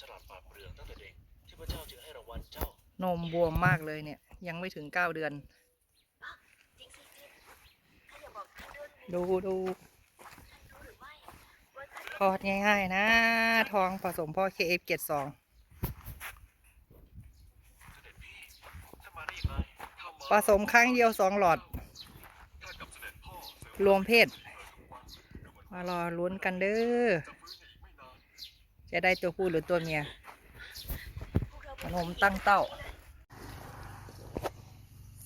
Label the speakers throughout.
Speaker 1: ฉลาดปราดเปรื่องตั้งแต่เด็กที่พระเจ้าจึงให้รางวัลเจ้าน
Speaker 2: มบวมมากเลยเนี่ย ยังไม่ถึงเก้าเดือน
Speaker 3: จริงสิจริงถ้าอย่าบอกท่านด้วย
Speaker 2: ดูดู
Speaker 3: รู้หรือไม่ว่าท่าน
Speaker 2: ทอดง่ายๆนะ ทองผสมพ่อ KF เจ็ดสอง
Speaker 1: เสด็จพี่ท่านมาได้ยังไงข้ามา
Speaker 2: ผสมครั้งเดียวสองหลอด
Speaker 1: ข้ากับเสด็จพ่อเสริม
Speaker 2: รวมเพศมารอลุ้นกันเด้อ
Speaker 1: จะฟื้นในอีกไม่นาน
Speaker 2: จะได้ตัวผู้หรือตัวเมียนมตั้งเต้า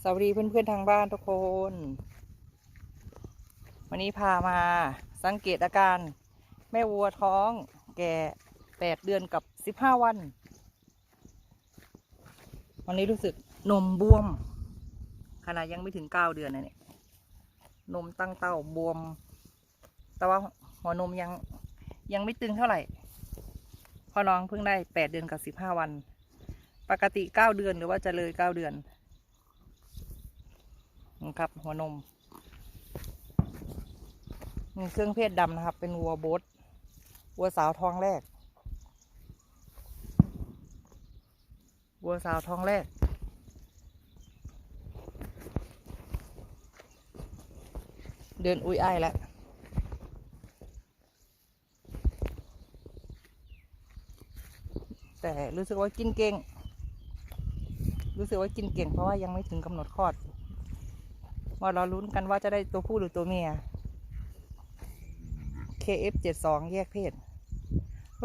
Speaker 2: สวัสดีเพื่อนๆทางบ้านทุกคน วันนี้พามาสังเกตอาการแม่วัวท้องแก่แปดเดือนกับสิบห้าวัน วันนี้รู้สึกนมบวม ขนาดยังไม่ถึงเก้าเดือนนะเนี่ย นมตั้งเต้าบวม แต่ว่าหัวนมยังยังไม่ตึงเท่าไหร่ พอน้องเพิ่งได้แปดเดือนกับสิบห้าวัน ปกติเก้าเดือนหรือว่าจะเลยเก้าเดือนนะครับ หัวนมมีเครื่องเพศดำนะครับ เป็นวัวโบทวัวสาวท้องแรก วัวสาวท้องแรก เดินอุ้ยอ้ายแล้ว แต่รู้สึกว่ากินเก่ง รู้สึกว่ากินเก่ง เพราะว่ายังไม่ถึงกำหนดคลอดมาเราลุ้นกันว่าจะได้ตัวผู้หรือตัวเมีย KF72 แยกเพศ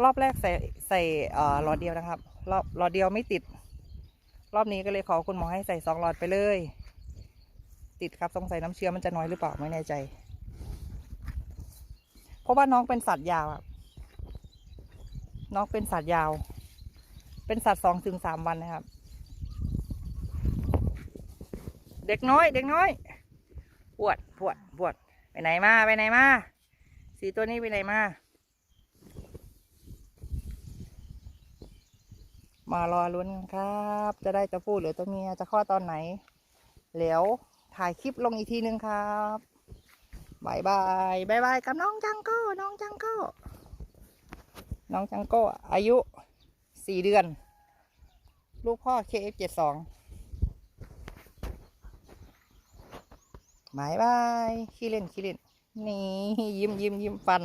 Speaker 2: รอบแรกใส่ใส่อ่อหลอดเดียวนะครับ รอบหลอดเดียวไม่ติด รอบนี้ก็เลยขอคุณหมอให้ใส่สองหลอดไปเลย ติดครับสงสัยน้ำเชื้อมันจะน้อยหรือเปล่าไม่แน่ใจ เพราะว่าน้องเป็นสัตว์ยาวครับน้องเป็นสัตว์ยาว เป็นสัตว์สองถึงสามวันนะครับ เด็กน้อย เด็กน้อยปวดปวดปวดไปไหนมาไปไหนมาสีตัวนี้ไปไหนมา มารอลุ้นครับ จะได้ตัวผู้หรือตัวเมียจะคลอตอนไหน แล้วถ่ายคลิปลงอีกทีนึงครับบายบายบายบายกับน้องจังโก้ น้องจังโก้ น้องจังโก้ อายุ สี่เดือน ลูกพ่อ KF72 บายบายขี้เล่นขี้เล่น นี่ ยิ้มยิ้มยิ้มฟัน